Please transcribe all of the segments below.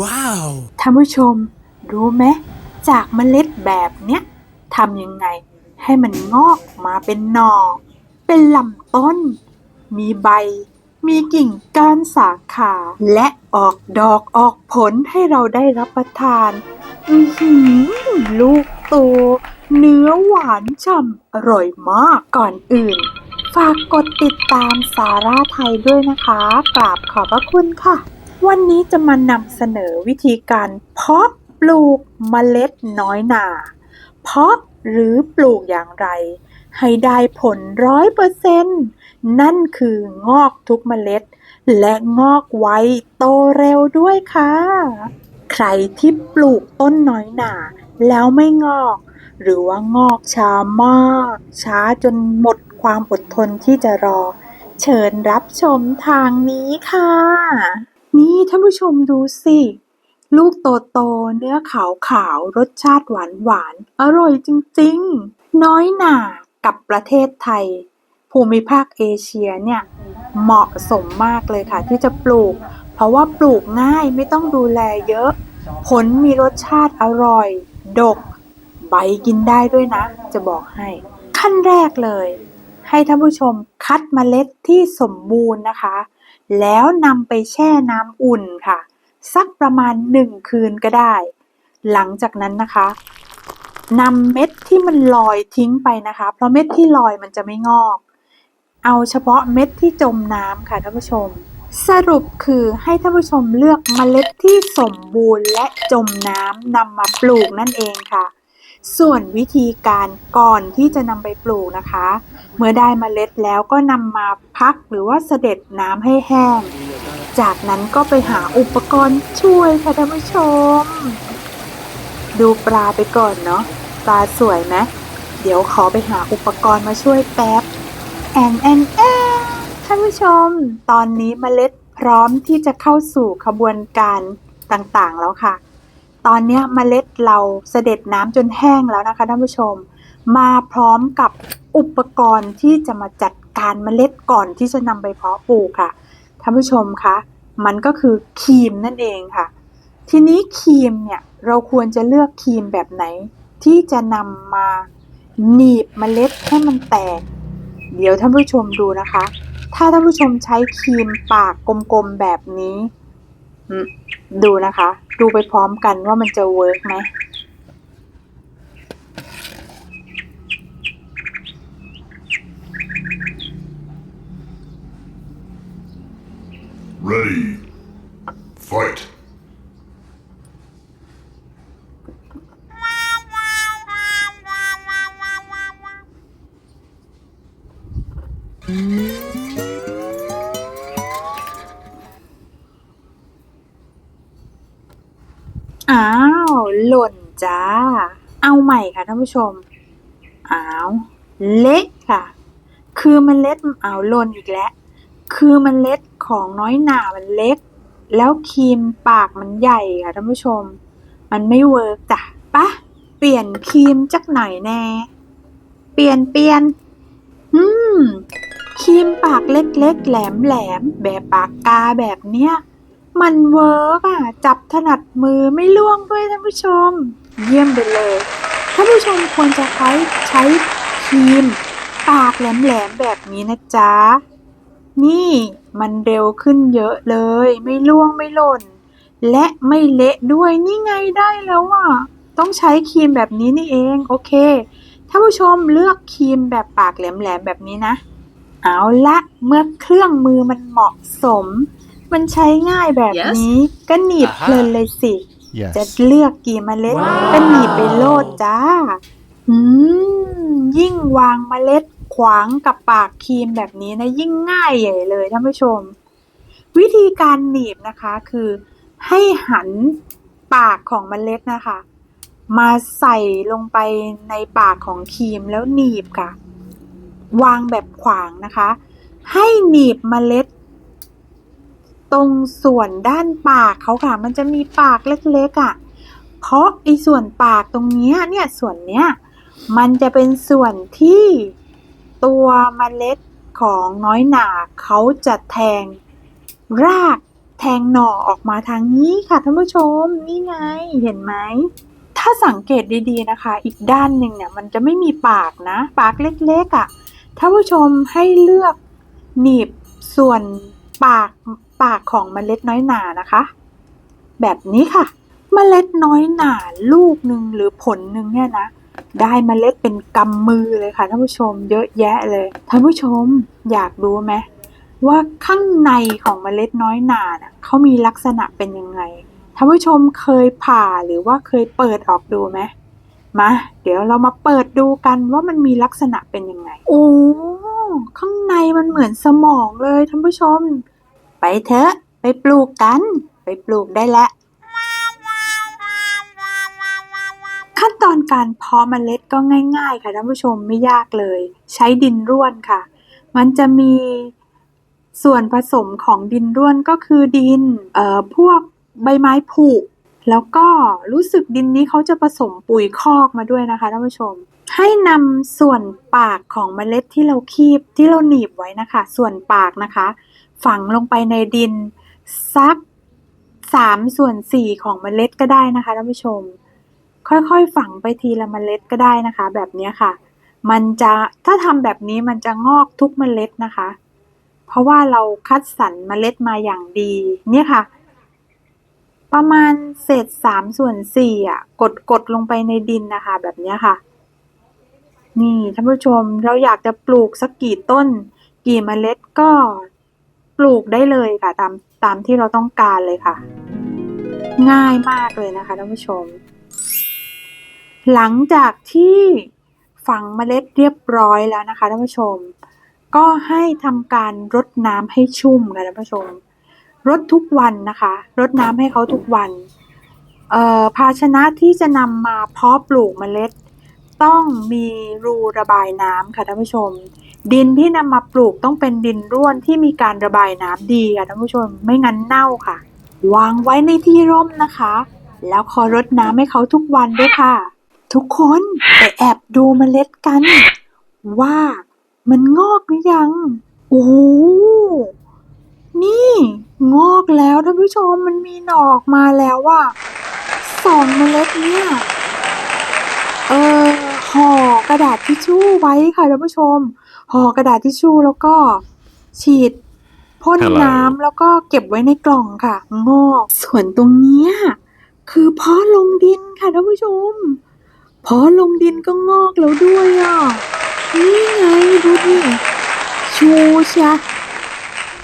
ว้าวท่านผู้ชม รู้ไหมจากเมล็ดแบบเนี้ยทำยังไง ให้มันงอกมาเป็นหนอ่อ เป็นลำต้น มีใบ มีกิ่งก้านสาขา และออกดอกออกผลให้เราได้รับประทาน อือหือลูกโต เนื้อหวานฉ่ำอร่อยมากก่อนอื่น ฝากกดติดตามสาราไทยด้วยนะคะ กราบขอบพระคุณค่ะ วันนี้จะมานำเสนอวิธีการเพาะปลูกเมล็ดน้อยหนา เพาะหรือปลูกอย่างไร ให้ได้ผลร้อยเปอร์เซนต์นั่นคืองอกทุกเมล็ด และงอกไวโตเร็วด้วยค่ะ ใครที่ปลูกต้นน้อยหนา แล้วไม่งอก หรือว่างอกช้ามาก ช้าจนหมดความอดทนที่จะรอ เชิญรับชมทางนี้ค่ะ นี่ท่านผู้ชมดูสิ ลูกโตโต เนื้อขาวขาว รสชาติหวานหวาน อร่อยจริงๆ น้อยหน่ากับประเทศไทย ภูมิภาคเอเชียเนี่ยเหมาะสมมากเลยค่ะที่จะปลูก เพราะว่าปลูกง่ายไม่ต้องดูแลเยอะ ผลมีรสชาติอร่อย ดก ใบกินได้ด้วยนะ จะบอกให้ ขั้นแรกเลย ให้ท่านผู้ชมคัดเมล็ดที่สมบูรณ์นะคะ แล้วนำไปแช่น้ำอุ่นค่ะ สักประมาณหนึ่งคืนก็ได้ หลังจากนั้นนะคะนำเม็ดที่มันลอยทิ้งไปนะคะ เพราะเม็ดที่ลอยมันจะไม่งอก เอาเฉพาะเม็ดที่จมน้ำค่ะท่านผู้ชม สรุปคือให้ท่านผู้ชมเลือกเมล็ดที่สมบูรณ์และจมน้ำนำมาปลูกนั่นเองค่ะ ส่วนวิธีการก่อนที่จะนำไปปลูกนะคะ เมื่อได้เมล็ดแล้วก็นำมาพักหรือว่าเสด็จน้ำให้แห้ง จากนั้นก็ไปหาอุปกรณ์ช่วยค่ะท่านผู้ชม ดูปลาไปก่อนเนาะปลาสวยไหมเดี๋ยวขอไปหาอุปกรณ์มาช่วยแป๊บแอนแอนแอนท่านผู้ชม ตอนนี้เมล็ดพร้อมที่จะเข้าสู่ขบวนการต่างๆแล้วค่ะ ตอนนี้เมล็ดเราเสด็จน้ำจนแห้งแล้วนะคะท่านผู้ชม มาพร้อมกับอุปกรณ์ที่จะมาจัดการเมล็ดก่อนที่จะนำไปเพาะปลูกค่ะท่านผู้ชมคะมันก็คือครีมนั่นเองค่ะ ทีนี้ครีมเนี่ยเราควรจะเลือกครีมแบบไหน ที่จะนำมาหนีบเมล็ดให้มันแตก เดี๋ยวท่านผู้ชมดูนะคะ ถ้าท่านผู้ชมใช้ครีมปากกลมๆแบบนี้ ดูนะคะ ดูไปพร้อมกันว่ามันจะเวิร์กไหม Ready. Fight. อ้าว หล่นจ้า เอาใหม่ค่ะท่านผู้ชม อ้าว เละค่ะ คือมันเล็ดอ้าวหล่นอีกแล้ว คือมันเล็ดของน้อยหนามันเล็ก แล้วครีมปากมันใหญ่ค่ะท่านผู้ชม มันไม่เวิร์กจ้ะปะเปลี่ยนครีมจักหน่อยแน่ เปลี่ยนเปลี่ยนอืมครีมปากเล็กๆ แหลมๆ แบบปากกาแบบเนี้ย มันเวิร์กอะ จับถนัดมือไม่ล่วงด้วยท่านผู้ชม เยี่ยมไปเลย ท่านผู้ชมควรจะใช้ใช้ครีม ปากแหลมๆแบบนี้นะจ๊ะ นี่มันเร็วขึ้นเยอะเลย ไม่ล่วงไม่หล่น และไม่เละด้วยนี่ไงได้แล้วอะ ต้องใช้ครีมแบบนี้นี่เองโอเคท่านผู้ชมเลือกครีมแบบปากแหลมๆแบบนี้นะ เอาละเมื่อเครื่องมือมันเหมาะสม มันใช้ง่ายแบบนี้ ก็หนีบเพลินเลยสิจะ yes เลือกกี่เมล็ดว้าวก็หนีบไปโลดจ้า อืม ยิ่งวางเมล็ดขวางกับปากครีมแบบนี้นะ ยิ่งง่ายใหญ่เลยท่านผู้ชม วิธีการหนีบนะคะคือ ให้หันปากของเมล็ดนะคะ มาใส่ลงไปในปากของครีมแล้วหนีบค่ะ วางแบบขวางนะคะ ให้หนีบเมล็ด ตรงส่วนด้านปากเขาค่ะ มันจะมีปากเล็กๆอะ เพราะไอ้ส่วนปากตรงเนี้ยเนี่ยส่วนเนี้ยมันจะเป็นส่วนที่ตัวเมล็ดของน้อยหนาเขาจะแทงรากแทงหน่อออกมาทางนี้ค่ะท่านผู้ชมนี่ไงเห็นไหมถ้าสังเกตดีๆนะคะ อีกด้านหนึ่งเนี่ยมันจะไม่มีปากนะ ปากเล็กๆอะ่ะท่านผู้ชมให้เลือกหนีบส่วนปาก ปากของเมล็ดน้อยหนานะคะ แบบนี้ค่ะ เมล็ดน้อยหนาลูกหนึ่งหรือผลหนึ่งเนี่ยนะ ได้เมล็ดเป็นกำมือเลยค่ะท่านผู้ชมเยอะแยะเลยท่านผู้ชมอยากรู้ไหมว่าข้างในของเมล็ดน้อยหนาน่ะเขามีลักษณะเป็นยังไงท่านผู้ชมเคยผ่าหรือว่าเคยเปิดออกดูไหมมาเดี๋ยวเรามาเปิดดูกันว่ามันมีลักษณะเป็นยังไง โอ้ ข้างในมันเหมือนสมองเลยท่านผู้ชม ไปเถอะ ไปปลูกกัน ไปปลูกได้แล้วขั้นตอนการเพาะเมล็ดก็ง่าย ๆ ค่ะท่านผู้ชมไม่ยากเลย ใช้ดินร่วนค่ะ มันจะมีส่วนผสมของดินร่วนก็คือดินเอ่อพวกใบไม้ผุแล้วก็รู้สึกดินนี้เขาจะผสมปุ๋ยคอกมาด้วยนะคะท่านผู้ชม ให้นำส่วนปากของเมล็ดที่เราคีบที่เราหนีบไว้นะคะ ส่วนปากนะคะ ฝังลงไปในดินสักสามส่วนสี่ของเมล็ดก็ได้นะคะท่านผู้ชม ค่อยๆ ฝังไปทีละเมล็ดก็ได้นะคะ แบบนี้ค่ะ มันจะถ้าทำแบบนี้มันจะงอกทุกเมล็ดนะคะ เพราะว่าเราคัดสรรเมล็ดมาอย่างดีเนี่ยค่ะ ประมาณเศษสามส่วนสี่อะกดกดลงไปในดินนะคะ แบบนี้ค่ะ นี่ท่านผู้ชมเราอยากจะปลูกสักกี่ต้น กี่เมล็ดก็ ปลูกได้เลยค่ะ ตามตามที่เราต้องการเลยค่ะ ง่ายมากเลยนะคะท่านผู้ชม หลังจากที่ฝังเมล็ดเรียบร้อยแล้วนะคะท่านผู้ชม ก็ให้ทำการรดน้ำให้ชุ่มค่ะท่านผู้ชมรดทุกวันนะคะรดน้ำให้เขาทุกวันภาชนะที่จะนำมาเพาะปลูกเมล็ด ต้องมีรูระบายน้ำค่ะท่านผู้ชม ดินที่นำมาปลูกต้องเป็นดินร่วนที่มีการระบายน้ำดีค่ะท่านผู้ชม ไม่งั้นเน่าค่ะ วางไว้ในที่ร่มนะคะ แล้วคอยรดน้ำให้เขาทุกวันด้วยค่ะ ทุกคนไปแอบดูเมล็ดกัน ว่ามันงอกหรือยังโอ้โหนี่ งอกแล้วท่านผู้ชมมันมีหนอออกมาแล้วว่าสองเมล็ดเนี่ย เออ ห่อกระดาษทิชชู่ไว้ค่ะท่านผู้ชมห่อกระดาษทิชชู่แล้วก็ฉีดพ่น Hello น้ำแล้วก็เก็บไว้ในกล่องค่ะ งอก ส่วนตรงเนี้ยคือเพาะลงดินค่ะท่านผู้ชมเพาะลงดินก็งอกแล้วด้วยอะนี่ไงดูดิชูชะ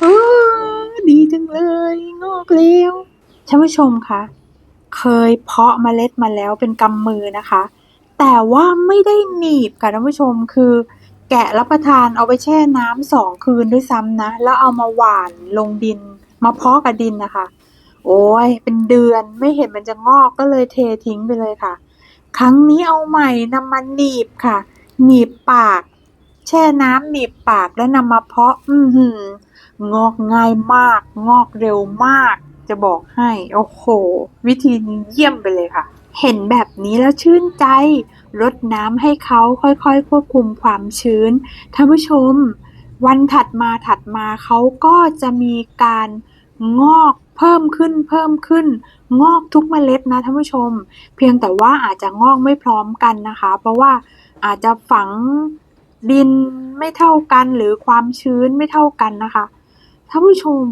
เออดีจังเลยงอกแล้วท่านผู้ชมคะเคยเพาะเมล็ดมาแล้วเป็นกำมือนะคะ แต่ว่าไม่ได้หนีบค่ะท่านผู้ชมคือแกะรับประทานเอาไปแช่น้ำสองคืนด้วยซ้ำนะ แล้วเอามาหว่านลงดิน มาเพาะกับดินนะคะ โอ้ยเป็นเดือนไม่เห็นมันจะงอกก็เลยเททิ้งไปเลยค่ะ ครั้งนี้เอาใหม่นำมันหนีบค่ะ หนีบปาก แช่น้ำหนีบปากแล้วนำมาเพาะ อือหืองอกง่ายมาก งอกเร็วมาก จะบอกให้ โอ้โห วิธีนี้เยี่ยมไปเลยค่ะ เห็นแบบนี้แล้วชื่นใจ รดน้ำให้เขาค่อยๆ ควบคุมความชื้น ท่านผู้ชม วันถัดมาถัดมาเขาก็จะมีการงอกเพิ่มขึ้นเพิ่มขึ้น งอกทุกเมล็ดนะท่านผู้ชม เพียงแต่ว่าอาจจะงอกไม่พร้อมกันนะคะ เพราะว่าอาจจะฝังดินไม่เท่ากันหรือความชื้นไม่เท่ากันนะคะท่านผู้ชม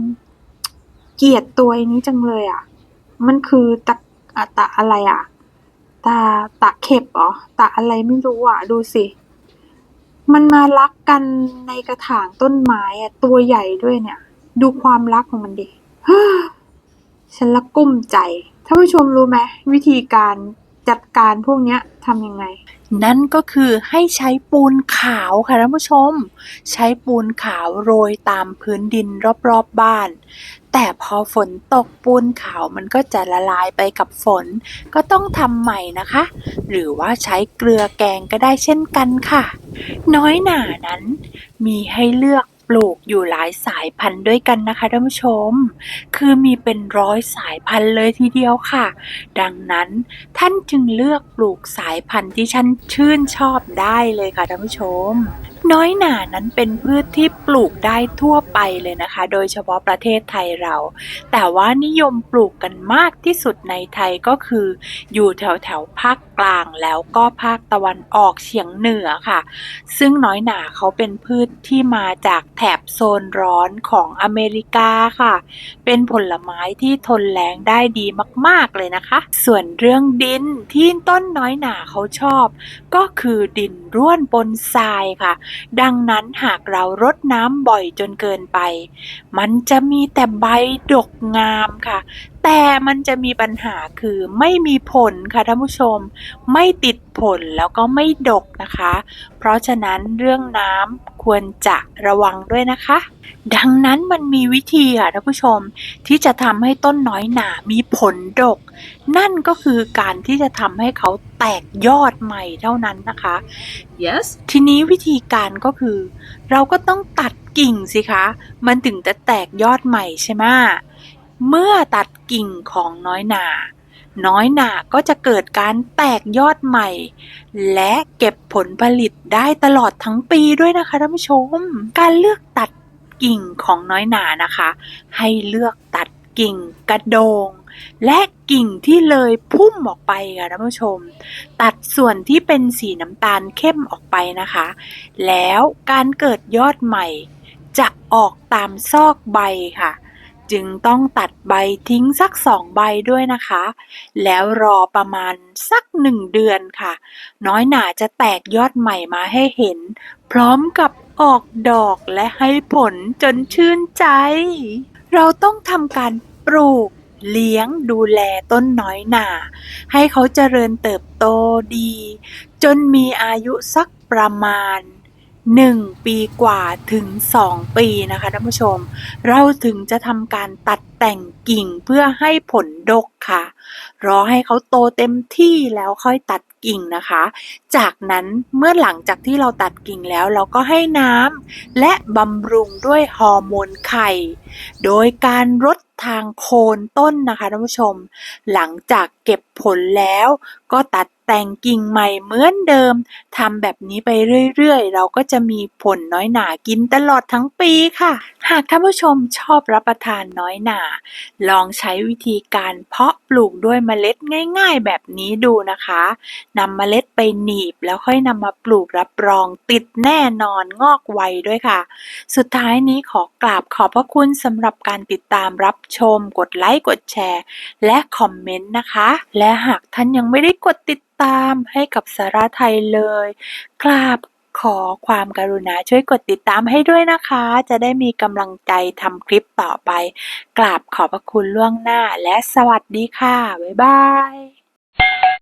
เกลียดตัวนี้จังเลยอะ มันคือตะอะตะอะไรอะ ตา ตะเข็บเหรอ ตะอะไรไม่รู้อะดูสิ มันมารักกันในกระถางต้นไม้อะตัวใหญ่ด้วยเนี่ย ดูความรักของมันดิฉันละกุ้มใจ ท่านผู้ชมรู้ไหมวิธีการจัดการพวกเนี้ยทำยังไง นั่นก็คือให้ใช้ปูนขาวค่ะท่านผู้ชม ใช้ปูนขาวโรยตามพื้นดินรอบๆบบ้าน แต่พอฝนตกปูนขาวมันก็จะละลายไปกับฝน ก็ต้องทำใหม่นะคะ หรือว่าใช้เกลือแกงก็ได้เช่นกันค่ะ น้อยหนานั้นมีให้เลือก ปลูกอยู่หลายสายพันธุ์ด้วยกันนะคะท่านผู้ชม คือมีเป็นร้อยสายพันธุ์เลยทีเดียวค่ะ ดังนั้นท่านจึงเลือกปลูกสายพันธุ์ที่ท่านชื่นชอบได้เลยค่ะท่านผู้ชม น้อยหน่านั้นเป็นพืชที่ปลูกได้ทั่วไปเลยนะคะ โดยเฉพาะประเทศไทยเรา แต่ว่านิยมปลูกกันมากที่สุดในไทยก็คือ อยู่แถวแถวภาคกลางแล้วก็ภาคตะวันออกเฉียงเหนือค่ะ ซึ่งน้อยหน่าเขาเป็นพืชที่มาจากแถบโซนร้อนของอเมริกาค่ะ เป็นผลไม้ที่ทนแรงได้ดีมาก ๆเลยนะคะ ส่วนเรื่องดินที่ต้นน้อยหน่าเขาชอบ ก็คือดินร่วนปนทรายค่ะดังนั้นหากเรารดน้ำบ่อยจนเกินไป มันจะมีแต่ใบดกงามค่ะ แต่มันจะมีปัญหาคือไม่มีผลค่ะท่านผู้ชม ไม่ติดผลแล้วก็ไม่ดกนะคะ เพราะฉะนั้นเรื่องน้ำ ควรจะระวังด้วยนะคะ ดังนั้นมันมีวิธีค่ะท่านผู้ชมที่จะทำให้ต้นน้อยหนามีผลดก นั่นก็คือการที่จะทำให้เขาแตกยอดใหม่เท่านั้นนะคะ Yes? ทีนี้วิธีการก็คือ เราก็ต้องตัดกิ่งสิคะ มันถึงจะแตกยอดใหม่ใช่ไหมเมื่อตัดกิ่งของน้อยหนา น้อยหนาก็จะเกิดการแตกยอดใหม่ และเก็บผลผลิตได้ตลอดทั้งปีด้วยนะคะท่านผู้ชม การเลือกตัดกิ่งของน้อยหนานะคะ ให้เลือกตัดกิ่งกระโดง และกิ่งที่เลยพุ่มออกไปค่ะท่านผู้ชม ตัดส่วนที่เป็นสีน้ำตาลเข้มออกไปนะคะ แล้วการเกิดยอดใหม่ จะออกตามซอกใบค่ะ จึงต้องตัดใบทิ้งสักสองใบด้วยนะคะ แล้วรอประมาณสักหนึ่งเดือนค่ะ น้อยหนาจะแตกยอดใหม่มาให้เห็น พร้อมกับออกดอกและให้ผลจนชื่นใจ เราต้องทำการปลูกเลี้ยงดูแลต้นน้อยหนา ให้เขาเจริญเติบโตดี จนมีอายุสักประมาณ 1 ปีกว่าถึง 2 ปีนะคะท่านผู้ชม เราถึงจะทำการตัดแต่งกิ่งเพื่อให้ผลดกค่ะ รอให้เขาโตเต็มที่แล้วค่อยตัดกิ่งนะคะ จากนั้นเมื่อหลังจากที่เราตัดกิ่งแล้วเราก็ให้น้ำและบำรุงด้วยฮอร์โมนไข่ โดยการรดทางโคนต้นนะคะท่านผู้ชม หลังจากเก็บผลแล้วก็ตัด แต่งกิ่งใหม่เหมือนเดิม ทำแบบนี้ไปเรื่อยๆ เราก็จะมีผลน้อยหนากินตลอดทั้งปีค่ะ หากท่านผู้ชมชอบรับประทานน้อยหนา ลองใช้วิธีการเพาะปลูกด้วยเมล็ดง่าย ๆ แบบนี้ดูนะคะนำเมล็ดไปหนีบแล้วค่อยนำมาปลูกรับรองติดแน่นอนงอกไวด้วยค่ะ สุดท้ายนี้ขอกราบขอบพระคุณสำหรับการติดตามรับชม กดไลค์กดแชร์ และคอมเมนต์นะคะ และหากท่านยังไม่ได้กดติดตามให้กับสาราไทยเลย กราบขอความกรุณาช่วยกดติดตามให้ด้วยนะคะ จะได้มีกำลังใจทำคลิปต่อไป กราบขอบพระคุณล่วงหน้าและสวัสดีค่ะ บ๊ายบาย